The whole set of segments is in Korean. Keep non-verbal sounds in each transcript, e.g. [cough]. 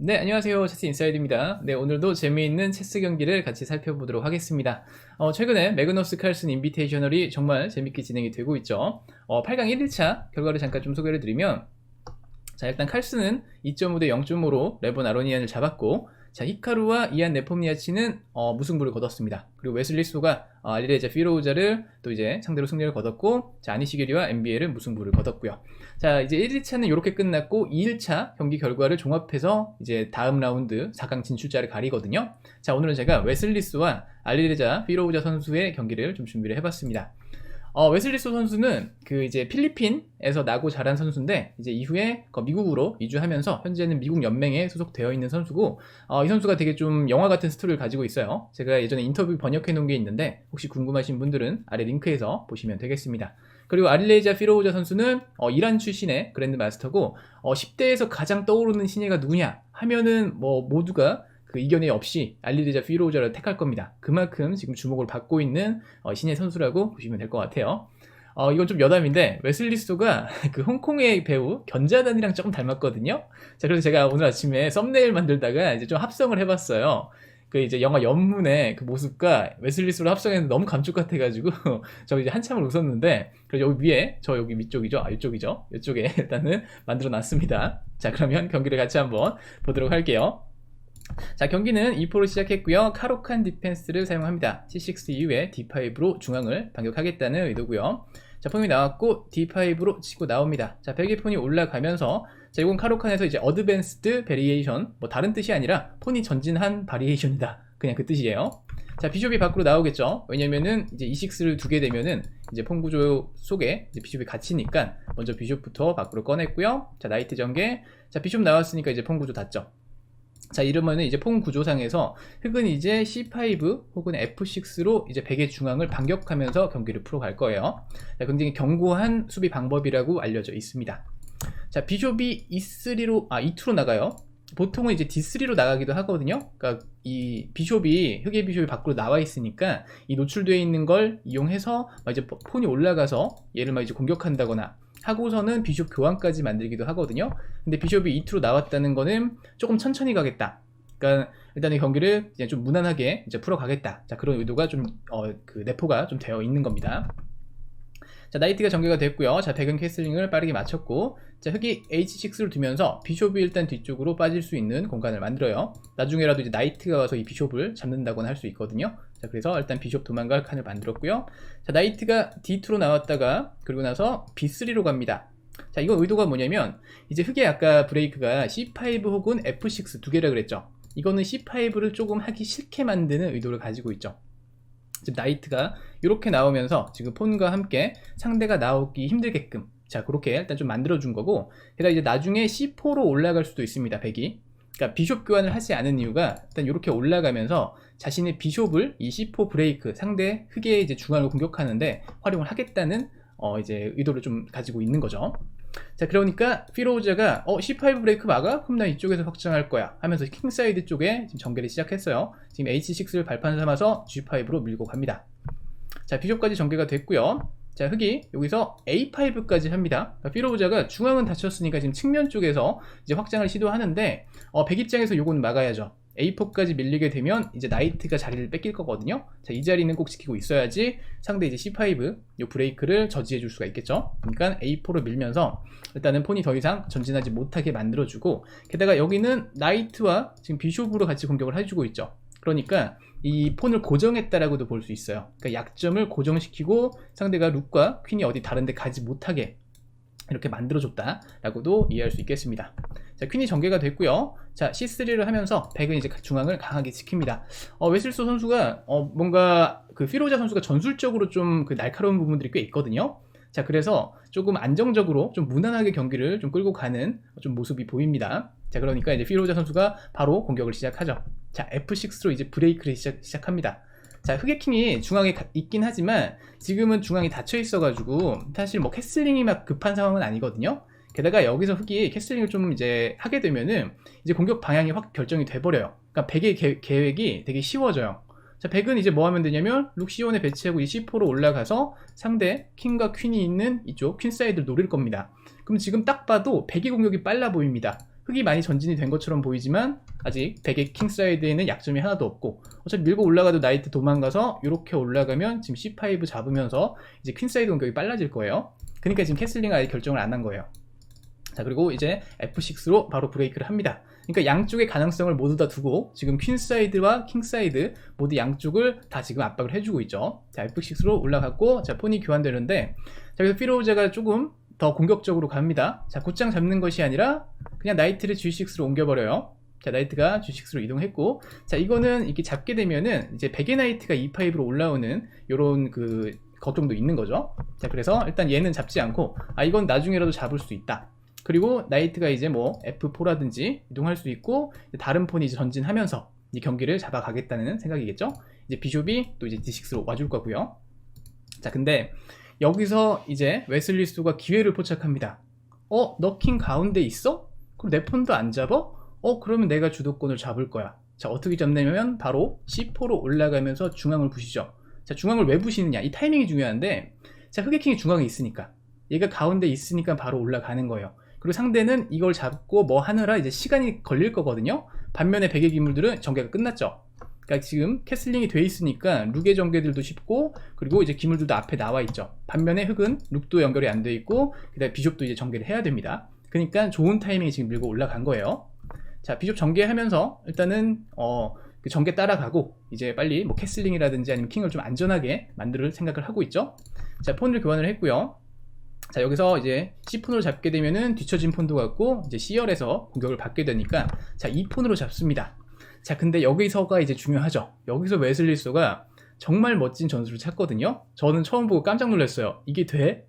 네, 안녕하세요. 체스 인사이드입니다. 네, 오늘도 재미있는 체스 경기를 같이 살펴보도록 하겠습니다. 어, 최근에 매그너스 칼슨 인비테이셔널이 정말 재밌게 진행이 되고 있죠. 어, 8강 1일차 결과를 잠깐 좀 소개를 드리면 자, 일단 칼슨은 2.5 대 0.5로 레본 아로니안을 잡았고 자, 히카루와 이안 네폼니아치는 어, 무승부를 거뒀습니다. 그리고 웨슬리소가 어, 알리레자 피로우자를 또 이제 상대로 승리를 거뒀고 자, 아니시게리와 MBL은 무승부를 거뒀고요. 자, 이제 1일차는 이렇게 끝났고 2일차 경기 결과를 종합해서 이제 다음 라운드 4강 진출자를 가리거든요. 자, 오늘은 제가 웨슬리스와 알리레자 피로우자 선수의 경기를 좀 준비를 해봤습니다. 어, 웨슬리소 선수는 그 이제 필리핀에서 나고 자란 선수인데 이제 이후에 그 미국으로 이주하면서 현재는 미국 연맹에 소속되어 있는 선수고 어, 이 선수가 되게 좀 영화 같은 스토리를 가지고 있어요. 제가 예전에 인터뷰 번역해 놓은 게 있는데 혹시 궁금하신 분들은 아래 링크에서 보시면 되겠습니다. 그리고 아릴레이자 피로우자 선수는 어, 이란 출신의 그랜드 마스터고 어, 10대에서 가장 떠오르는 신예가 누구냐 하면은 뭐 모두가 그 이견이 없이 알리르자 피로우자를 택할 겁니다. 그만큼 지금 주목을 받고 있는 어, 신예 선수라고 보시면 될 것 같아요. 어, 이건 좀 여담인데 웨슬리 스토가 [laughs] 그 홍콩의 배우 견자단이랑 조금 닮았거든요. 자, 그래서 제가 오늘 아침에 썸네일 만들다가 이제 좀 합성을 해봤어요. 그 이제 영화 연문의 그 모습과 웨슬리 스로 합성했는데 너무 감쪽 같아가지고 [laughs] 저 이제 한참을 웃었는데 그래서 여기 위에 저 여기 위쪽이죠 아 이쪽이죠 이쪽에 [laughs] 일단은 만들어 놨습니다 자 그러면 경기를 같이 한번 보도록 할게요 자 경기는 2포로 시작했고요. 카로칸 디펜스를 사용합니다. C6 이후에 D5로 중앙을 반격하겠다는 의도고요. 자 폰이 나왔고 D5로 치고 나옵니다. 자 백의 폰이 올라가면서 자 이건 카로칸에서 이제 어드밴스드 베리에이션 뭐 다른 뜻이 아니라 폰이 전진한 바리에이션이다. 그냥 그 뜻이에요. 자 비숍이 밖으로 나오겠죠. 왜냐면은 이제 E6를 두게 되면은 이제 폰 구조 속에 이제 비숍이 갇히니까 먼저 비숍부터 밖으로 꺼냈고요. 자 나이트 전개. 자 비숍 나왔으니까 이제 폰 구조 닫죠 자 이러면은 이제 폰 구조상에서 흑은 이제 C5 혹은 F6로 이제 백의 중앙을 반격하면서 경기를 풀어갈 거예요. 자, 굉장히 견고한 수비 방법이라고 알려져 있습니다. 자 비숍이 E3로 아 E2로 나가요. 보통은 이제 D3로 나가기도 하거든요. 그러니까 이 비숍이 흑의 비숍이 밖으로 나와 있으니까 이 노출되어 있는 걸 이용해서 막 이제 폰이 올라가서 얘를 막 이제 공격한다거나 하고서는 비숍 교환까지 만들기도 하거든요. 근데 비숍이 2투로 나왔다는 거는 조금 천천히 가겠다. 그러니까 일단 이 경기를 이제 좀 무난하게 이제 풀어가겠다. 자 그런 의도가 좀 어 그 내포가 좀 되어 있는 겁니다. 자 나이트가 전개가 됐고요. 자 백은 캐슬링을 빠르게 마쳤고 자 흑이 H6를 두면서 비숍이 일단 뒤쪽으로 빠질 수 있는 공간을 만들어요. 나중에라도 이제 나이트가 와서 이 비숍을 잡는다거나 할수 있거든요. 자 그래서 일단 비숍 도망갈 칸을 만들었고요. 자 나이트가 D2로 나왔다가 그리고 나서 B3로 갑니다. 자 이거 의도가 뭐냐면 이제 흑의 아까 브레이크가 C5 혹은 F6 두 개라 그랬죠. 이거는 C5를 조금 하기 싫게 만드는 의도를 가지고 있죠. 지금 나이트가 이렇게 나오면서 지금 폰과 함께 상대가 나오기 힘들게끔 자 그렇게 일단 좀 만들어 준 거고 게다가 이제 나중에 C4로 올라갈 수도 있습니다 백이 그러니까 비숍 교환을 하지 않은 이유가 일단 이렇게 올라가면서 자신의 비숍을 이 C4 브레이크 상대 흑의 이제 중앙을 공격하는데 활용을 하겠다는 어 이제 의도를 좀 가지고 있는 거죠. 자 그러니까 피로우자가 어 C5 브레이크 막아? 그럼 나 이쪽에서 확장할 거야. 하면서 킹사이드 쪽에 지금 전개를 시작했어요. 지금 H6를 발판 삼아서 G5로 밀고 갑니다. 자 비숍까지 전개가 됐고요. 자 흑이 여기서 A5까지 합니다. 피로우자가 중앙은 닫혔으니까 지금 측면 쪽에서 이제 확장을 시도하는데 어, 백 입장에서 요건 막아야죠 A4까지 밀리게 되면 이제 나이트가 자리를 뺏길 거거든요. 자, 이 자리는 꼭 지키고 있어야지 상대 이제 C5 이 브레이크를 저지해 줄 수가 있겠죠. 그러니까 A4로 밀면서 일단은 폰이 더 이상 전진하지 못하게 만들어 주고 게다가 여기는 나이트와 지금 비숍으로 같이 공격을 해 주고 있죠. 그러니까 이 폰을 고정했다라고도 볼 수 있어요. 그러니까 약점을 고정시키고 상대가 룩과 퀸이 어디 다른데 가지 못하게 이렇게 만들어줬다라고도 이해할 수 있겠습니다. 자, 퀸이 전개가 됐고요. 자, C3를 하면서 백은 이제 중앙을 강하게 지킵니다. 어, 웨슬소 선수가 어, 뭔가 그 피로자 선수가 전술적으로 좀 그 날카로운 부분들이 꽤 있거든요. 자, 그래서 조금 안정적으로 좀 무난하게 경기를 좀 끌고 가는 좀 모습이 보입니다. 자, 그러니까 이제 피로자 선수가 바로 공격을 시작하죠. 자, F6로 이제 브레이크를 시작, 시작합니다. 자, 흑의킹이 중앙에 있긴 하지만 지금은 중앙이 닫혀 있어가지고 사실 뭐 캐슬링이 막 급한 상황은 아니거든요. 게다가 여기서 흑이 캐슬링을 좀 이제 하게 되면은 이제 공격 방향이 확 결정이 돼버려요. 그러니까 백의 계, 계획이 되게 쉬워져요. 자, 백은 이제 뭐 하면 되냐면 룩시온에 배치하고 이 C4로 올라가서 상대 킹과 퀸이 있는 이쪽 퀸 사이드를 노릴 겁니다. 그럼 지금 딱 봐도 백의 공격이 빨라 보입니다. 흙이 많이 전진이 된 것처럼 보이지만 아직 백의 킹사이드에는 약점이 하나도 없고 어차피 밀고 올라가도 나이트 도망가서 이렇게 올라가면 지금 C5 잡으면서 이제 퀸사이드 공격이 빨라질 거예요. 그러니까 지금 캐슬링 아예 결정을 안 한 거예요. 자 그리고 이제 F6로 바로 브레이크를 합니다. 그러니까 양쪽의 가능성을 모두 다 두고 지금 퀸사이드와 킹사이드 모두 양쪽을 다 지금 압박을 해주고 있죠. 자 F6로 올라갔고 자 폰이 교환되는데 자 여기서 피로우제가 조금 더 공격적으로 갑니다. 자 곧장 잡는 것이 아니라 그냥 나이트를 G6로 옮겨버려요. 자 나이트가 G6로 이동했고 자 이거는 이렇게 잡게 되면은 이제 베개 나이트가 E5로 올라오는 요런 그 걱정도 있는 거죠. 자 그래서 일단 얘는 잡지 않고 아 이건 나중에라도 잡을 수 있다. 그리고 나이트가 이제 뭐 F4라든지 이동할 수 있고 다른 폰이 이제 전진하면서 이 경기를 잡아가겠다는 생각이겠죠. 이제 비숍이 또 이제 D6로 와줄 거고요. 자 근데 여기서 이제 웨슬리스가 기회를 포착합니다. 어, 너킹 가운데 있어? 그럼 내 폰도 안 잡아? 어, 그러면 내가 주도권을 잡을 거야. 자, 어떻게 잡냐면 바로 C4로 올라가면서 중앙을 부시죠. 자, 중앙을 왜 부시느냐? 이 타이밍이 중요한데, 자, 흑의 킹이 중앙에 있으니까. 얘가 가운데 있으니까 바로 올라가는 거예요. 그리고 상대는 이걸 잡고 뭐 하느라 이제 시간이 걸릴 거거든요. 반면에 백의 기물들은 전개가 끝났죠. 그러니까 지금 캐슬링이 돼 있으니까 룩의 전개들도 쉽고 그리고 이제 기물들도 앞에 나와 있죠. 반면에 흑은 룩도 연결이 안 돼 있고 그다음에 비숍도 이제 전개를 해야 됩니다. 그러니까 좋은 타이밍에 지금 밀고 올라간 거예요. 자 비숍 전개하면서 일단은 어, 그 전개 따라가고 이제 빨리 뭐 캐슬링이라든지 아니면 킹을 좀 안전하게 만들 생각을 하고 있죠. 자 폰을 교환을 했고요. 자 여기서 이제 C폰으로 잡게 되면은 뒤처진 폰도 같고 이제 C열에서 공격을 받게 되니까 자이 폰으로 잡습니다. 자, 근데 여기서가 이제 중요하죠. 여기서 웨슬리소가 정말 멋진 전술을 찾거든요. 저는 처음 보고 깜짝 놀랐어요. 이게 돼?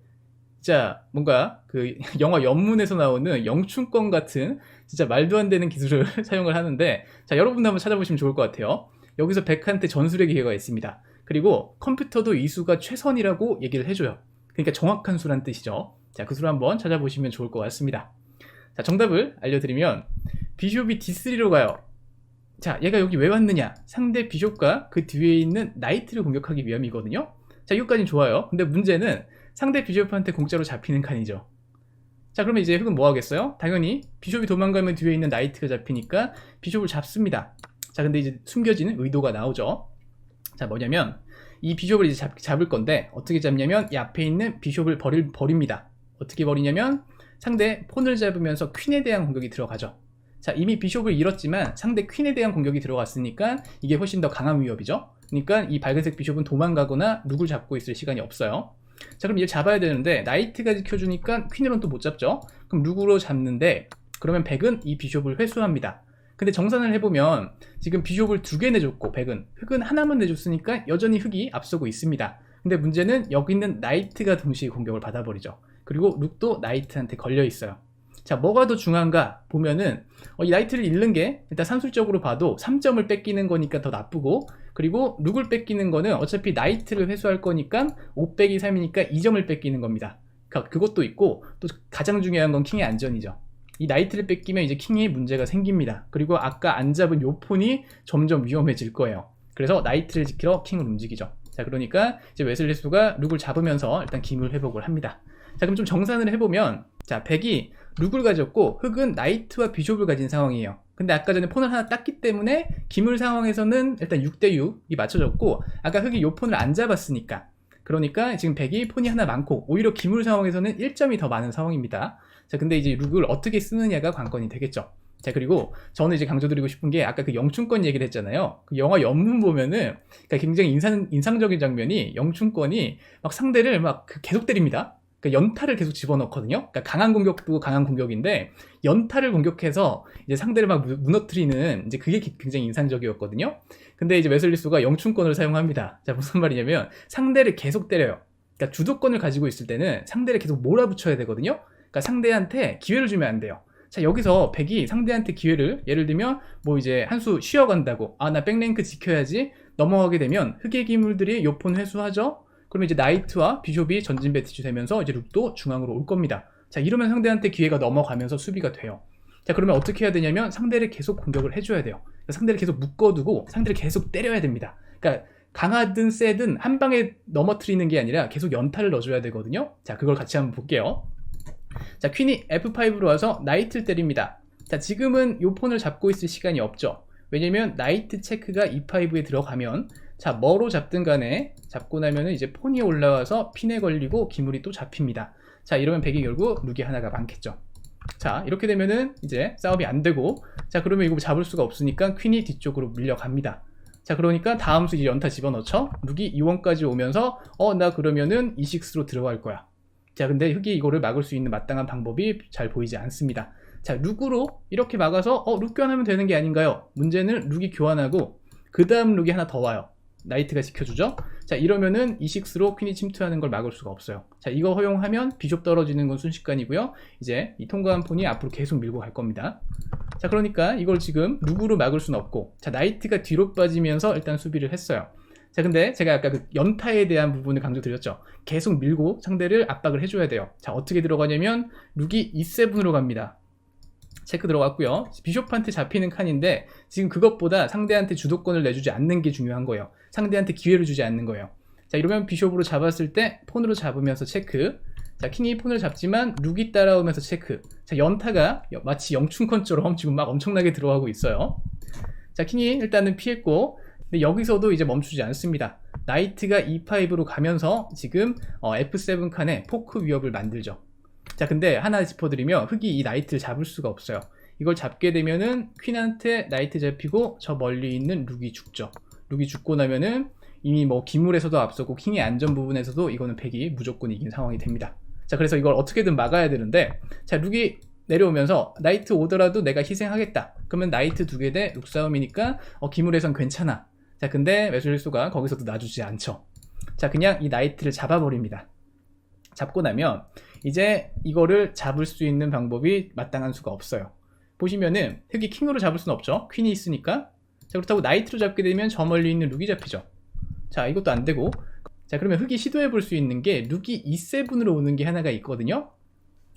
진짜 뭔가 그 [laughs] 영화 연문에서 나오는 영춘권 같은 진짜 말도 안 되는 기술을 [laughs] 사용을 하는데 자, 여러분도 한번 찾아보시면 좋을 것 같아요. 여기서 백한테 전술의 기회가 있습니다. 그리고 컴퓨터도 이 수가 최선이라고 얘기를 해줘요. 그러니까 정확한 수란 뜻이죠. 자, 그 수를 한번 찾아보시면 좋을 것 같습니다. 자, 정답을 알려드리면 비숍이 D3로 가요. 자, 얘가 여기 왜 왔느냐? 상대 비숍과 그 뒤에 있는 나이트를 공격하기 위함이거든요. 자, 이것까지는 좋아요. 근데 문제는 상대 비숍한테 공짜로 잡히는 칸이죠. 자, 그러면 이제 흑은 뭐 하겠어요? 당연히 비숍이 도망가면 뒤에 있는 나이트가 잡히니까 비숍을 잡습니다. 자, 근데 이제 숨겨지는 의도가 나오죠. 자, 뭐냐면 이 비숍을 이제 잡, 잡을 건데 어떻게 잡냐면 이 앞에 있는 비숍을 버릴, 버립니다. 어떻게 버리냐면 상대 폰을 잡으면서 퀸에 대한 공격이 들어가죠. 자, 이미 비숍을 잃었지만 상대 퀸에 대한 공격이 들어갔으니까 이게 훨씬 더 강한 위협이죠. 그러니까 이 밝은색 비숍은 도망가거나 룩을 잡고 있을 시간이 없어요. 자, 그럼 얘를 잡아야 되는데 나이트가 지켜주니까 퀸으로는 또 못 잡죠. 그럼 룩으로 잡는데 그러면 백은 이 비숍을 회수합니다. 근데 정산을 해보면 지금 비숍을 두 개 내줬고 백은 흑은 하나만 내줬으니까 여전히 흑이 앞서고 있습니다. 근데 문제는 여기 있는 나이트가 동시에 공격을 받아버리죠. 그리고 룩도 나이트한테 걸려 있어요. 자, 뭐가 더 중요한가 보면은 어, 이 나이트를 잃는 게 일단 산술적으로 봐도 3점을 뺏기는 거니까 더 나쁘고 그리고 룩을 뺏기는 거는 어차피 나이트를 회수할 거니까 5 빼기 3이니까 2점을 뺏기는 겁니다. 그러니까 그것도 있고 또 가장 중요한 건 킹의 안전이죠. 이 나이트를 뺏기면 이제 킹이 문제가 생깁니다. 그리고 아까 안 잡은 요 폰이 점점 위험해질 거예요. 그래서 나이트를 지키러 킹을 움직이죠. 자, 그러니까 이제 웨슬리스가 룩을 잡으면서 일단 기물 회복을 합니다. 자, 그럼 좀 정산을 해보면 자, 백이 룩을 가졌고 흑은 나이트와 비숍을 가진 상황이에요. 근데 아까 전에 폰을 하나 땄기 때문에 기물 상황에서는 일단 6대 6이 맞춰졌고 아까 흑이 요 폰을 안 잡았으니까 그러니까 지금 백이 폰이 하나 많고 오히려 기물 상황에서는 1점이 더 많은 상황입니다. 자 근데 이제 룩을 어떻게 쓰느냐가 관건이 되겠죠. 자 그리고 저는 이제 강조드리고 싶은 게 아까 그 영춘권 얘기를 했잖아요. 그 영화 연문 보면은 그러니까 굉장히 인상 인상적인 장면이 영춘권이 막 상대를 막그 계속 때립니다. 그러니까 연타를 계속 집어넣거든요. 그러니까 강한 공격도 강한 공격인데 연타를 공격해서 이제 상대를 막 무너뜨리는 이제 그게 굉장히 인상적이었거든요. 근데 이제 웨슬리스가 영춘권을 사용합니다. 자 무슨 말이냐면 상대를 계속 때려요. 그러니까 주도권을 가지고 있을 때는 상대를 계속 몰아붙여야 되거든요. 그러니까 상대한테 기회를 주면 안 돼요. 자 여기서 백이 상대한테 기회를 예를 들면 뭐 이제 한 수 쉬어간다고 아 나 백랭크 지켜야지 넘어가게 되면 흑의 기물들이 요폰 회수하죠. 그러면 이제 나이트와 비숍이 전진 배치주 되면서 이제 룩도 중앙으로 올 겁니다. 자, 이러면 상대한테 기회가 넘어가면서 수비가 돼요. 자, 그러면 어떻게 해야 되냐면 상대를 계속 공격을 해줘야 돼요. 그러니까 상대를 계속 묶어두고 상대를 계속 때려야 됩니다. 그러니까 강하든 세든 한 방에 넘어뜨리는 게 아니라 계속 연타를 넣어줘야 되거든요. 자, 그걸 같이 한번 볼게요. 자, 퀸이 F5로 와서 나이트를 때립니다. 자, 지금은 이 폰을 잡고 있을 시간이 없죠. 왜냐면 나이트 체크가 E5에 들어가면 자, 뭐로 잡든 간에 잡고 나면은 이제 폰이 올라와서 핀에 걸리고 기물이 또 잡힙니다. 자, 이러면 백이 결국 룩이 하나가 많겠죠. 자, 이렇게 되면은 이제 싸움이 안 되고 자, 그러면 이거 잡을 수가 없으니까 퀸이 뒤쪽으로 물려갑니다. 자, 그러니까 다음 수 이제 연타 집어넣죠. 룩이 2원까지 오면서 어, 나 그러면은 E6로 들어갈 거야. 자, 근데 흑이 이거를 막을 수 있는 마땅한 방법이 잘 보이지 않습니다. 자, 룩으로 이렇게 막아서 어, 룩 교환하면 되는 게 아닌가요? 문제는 룩이 교환하고 그 다음 룩이 하나 더 와요. 나이트가 지켜주죠. 자, 이러면은 E6로 퀸이 침투하는 걸 막을 수가 없어요. 자, 이거 허용하면 비숍 떨어지는 건 순식간이고요. 이제 이 통과한 폰이 앞으로 계속 밀고 갈 겁니다. 자, 그러니까 이걸 지금 룩으로 막을 수는 없고, 자, 나이트가 뒤로 빠지면서 일단 수비를 했어요. 자, 근데 제가 아까 그 연타에 대한 부분을 강조드렸죠. 계속 밀고 상대를 압박을 해줘야 돼요. 자, 어떻게 들어가냐면 룩이 E7으로 갑니다. 체크 들어갔고요. 비숍한테 잡히는 칸인데 지금 그것보다 상대한테 주도권을 내주지 않는 게 중요한 거예요. 상대한테 기회를 주지 않는 거예요. 자 이러면 비숍으로 잡았을 때 폰으로 잡으면서 체크. 자 킹이 폰을 잡지만 룩이 따라오면서 체크. 자 연타가 마치 영춘권처럼 지금 막 엄청나게 들어가고 있어요. 자 킹이 일단은 피했고 근데 여기서도 이제 멈추지 않습니다. 나이트가 E5로 가면서 지금 어, F7 칸에 포크 위협을 만들죠. 자, 근데 하나 짚어드리면 흑이 이 나이트를 잡을 수가 없어요. 이걸 잡게 되면은 퀸한테 나이트 잡히고 저 멀리 있는 룩이 죽죠. 룩이 죽고 나면은 이미 뭐 기물에서도 앞서고 킹의 안전 부분에서도 이거는 백이 무조건 이긴 상황이 됩니다. 자, 그래서 이걸 어떻게든 막아야 되는데 자, 룩이 내려오면서 나이트 오더라도 내가 희생하겠다. 그러면 나이트 두 개 대 룩 싸움이니까 어, 기물에선 괜찮아. 자, 근데 웨슬리소가 거기서도 놔주지 않죠. 자, 그냥 이 나이트를 잡아버립니다. 잡고 나면 이제 이거를 잡을 수 있는 방법이 마땅한 수가 없어요. 보시면은 흑이 킹으로 잡을 수는 없죠. 퀸이 있으니까. 자, 그렇다고 나이트로 잡게 되면 저 멀리 있는 룩이 잡히죠. 자, 이것도 안 되고. 자, 그러면 흑이 시도해 볼 수 있는 게 룩이 E7으로 오는 게 하나가 있거든요.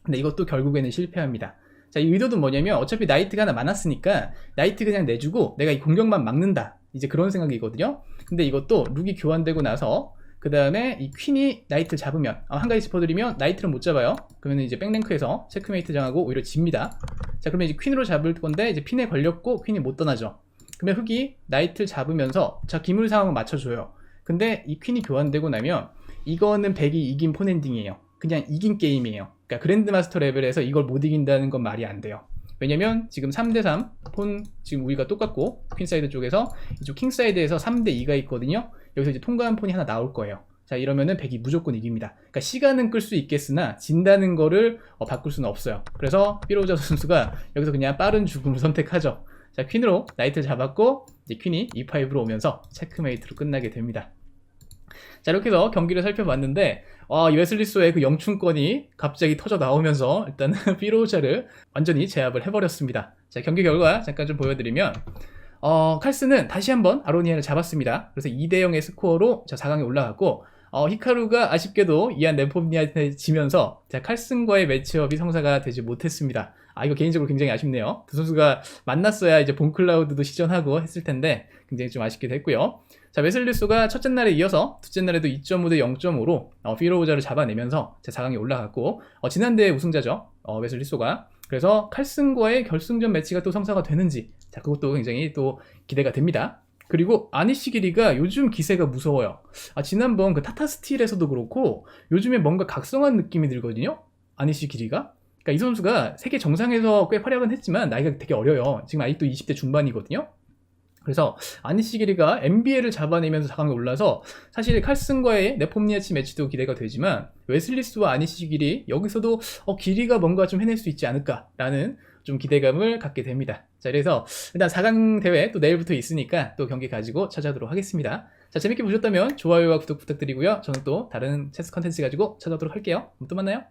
근데 이것도 결국에는 실패합니다. 자, 이 의도도 뭐냐면 어차피 나이트가 하나 많았으니까 나이트 그냥 내주고 내가 이 공격만 막는다. 이제 그런 생각이거든요. 근데 이것도 룩이 교환되고 나서 그 다음에 이 퀸이 나이트를 잡으면 아, 한 가지 짚어드리면 나이트를 못 잡아요. 그러면 이제 백랭크에서 체크메이트 당하고 오히려 집니다. 자 그러면 이제 퀸으로 잡을 건데 이제 핀에 걸렸고 퀸이 못 떠나죠. 그러면 흑이 나이트를 잡으면서 자 기물 상황을 맞춰줘요. 근데 이 퀸이 교환되고 나면 이거는 백이 이긴 폰엔딩이에요. 그냥 이긴 게임이에요. 그러니까 그랜드마스터 레벨에서 이걸 못 이긴다는 건 말이 안 돼요. 왜냐면 지금 3대3 폰 지금 우위가 똑같고 퀸사이드 쪽에서 이쪽 킹사이드에서 3대2가 있거든요 여기서 이제 통과한 폰이 하나 나올 거예요. 자 이러면은 100이 무조건 이깁니다. 그러니까 시간은 끌 수 있겠으나 진다는 거를 어, 바꿀 수는 없어요. 그래서 피로자 선수가 여기서 그냥 빠른 죽음을 선택하죠. 자 퀸으로 나이트를 잡았고 이제 퀸이 E5로 오면서 체크메이트로 끝나게 됩니다. 자 이렇게 해서 경기를 살펴봤는데 아, 이 웨슬리소의 그 영춘권이 갑자기 터져 나오면서 일단은 [laughs] 피로자를 완전히 제압을 해버렸습니다. 자 경기 결과 잠깐 좀 보여드리면 어, 칼스는 다시 한번 아로니아를 잡았습니다. 그래서 2대 0의 스코어로 자 4강에 올라갔고 어, 히카루가 아쉽게도 이안 램폼니한테 지면서 자, 칼슨과의 매치업이 성사가 되지 못했습니다. 아 이거 개인적으로 굉장히 아쉽네요. 두 선수가 만났어야 이제 본클라우드도 시전하고 했을 텐데 굉장히 좀 아쉽기도 했고요. 자 웨슬리스가 첫째 날에 이어서 둘째 날에도 2.5 대 0.5로 어, 피로우자를 잡아내면서 제 4강에 올라갔고 어, 지난 대회 우승자죠. 어, 웨슬리소가 그래서 칼슨과의 결승전 매치가 또 성사가 되는지 자 그것도 굉장히 또 기대가 됩니다. 그리고 아니시기리가 요즘 기세가 무서워요. 아 지난번 그 타타 스틸에서도 그렇고 요즘에 뭔가 각성한 느낌이 들거든요. 아니시기리가 그러니까 이 선수가 세계 정상에서 꽤 활약은 했지만 나이가 되게 어려요. 지금 아직도 20대 중반이거든요. 그래서 아니시기리가 NBA를 잡아내면서 4강에 올라서 사실 칼슨과의 네폼니아치 매치도 기대가 되지만 웨슬리스와 아니시기리 여기서도 어, 길이가 뭔가 좀 해낼 수 있지 않을까라는 좀 기대감을 갖게 됩니다. 자, 그래서 일단 4강 대회 또 내일부터 있으니까 또 경기 가지고 찾아오도록 하겠습니다. 자, 재밌게 보셨다면 좋아요와 구독 부탁드리고요. 저는 또 다른 체스 컨텐츠 가지고 찾아오도록 할게요. 또 만나요.